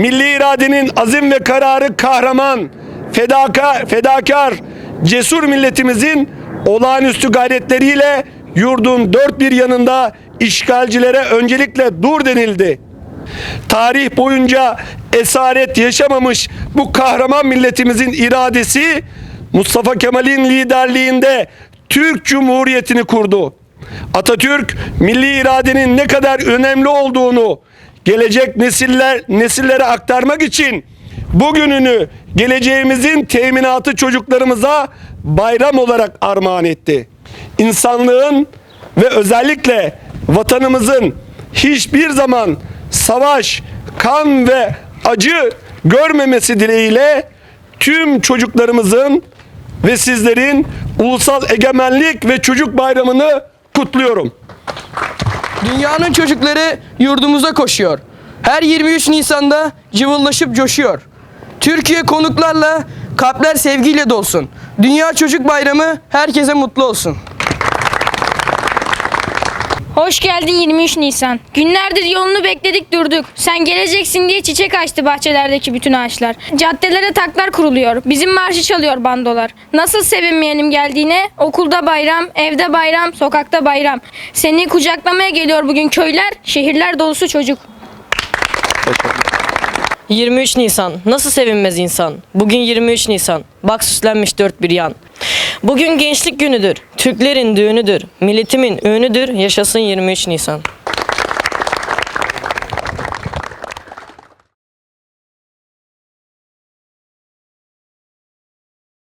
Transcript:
milli iradenin azim ve kararı kahraman, fedaka, fedakar, cesur milletimizin olağanüstü gayretleriyle yurdun dört bir yanında işgalcilere öncelikle dur denildi. Tarih boyunca esaret yaşamamış bu kahraman milletimizin iradesi Mustafa Kemal'in liderliğinde Türk Cumhuriyeti'ni kurdu. Atatürk milli iradenin ne kadar önemli olduğunu gelecek nesiller nesillere aktarmak için bugününü geleceğimizin teminatı çocuklarımıza bayram olarak armağan etti. İnsanlığın ve özellikle vatanımızın hiçbir zaman savaş, kan ve acı görmemesi dileğiyle tüm çocuklarımızın ve sizlerin Ulusal Egemenlik ve Çocuk Bayramı'nı kutluyorum. Dünyanın çocukları yurdumuza koşuyor. Her 23 Nisan'da cıvıllaşıp coşuyor. Türkiye konuklarla, kalpler sevgiyle dolsun. Dünya Çocuk Bayramı herkese mutlu olsun. Hoş geldin 23 Nisan. Günlerdir yolunu bekledik durduk. Sen geleceksin diye çiçek açtı bahçelerdeki bütün ağaçlar. Caddelere taklar kuruluyor. Bizim marşı çalıyor bandolar. Nasıl sevinmeyelim geldiğine? Okulda bayram, evde bayram, sokakta bayram. Seni kucaklamaya geliyor bugün köyler, şehirler dolusu çocuk. 23 Nisan. Nasıl sevinmez insan? Bugün 23 Nisan. Bak süslenmiş dört bir yan. Bugün gençlik günüdür. Türklerin düğünüdür. Milletimin ünüdür. Yaşasın 23 Nisan.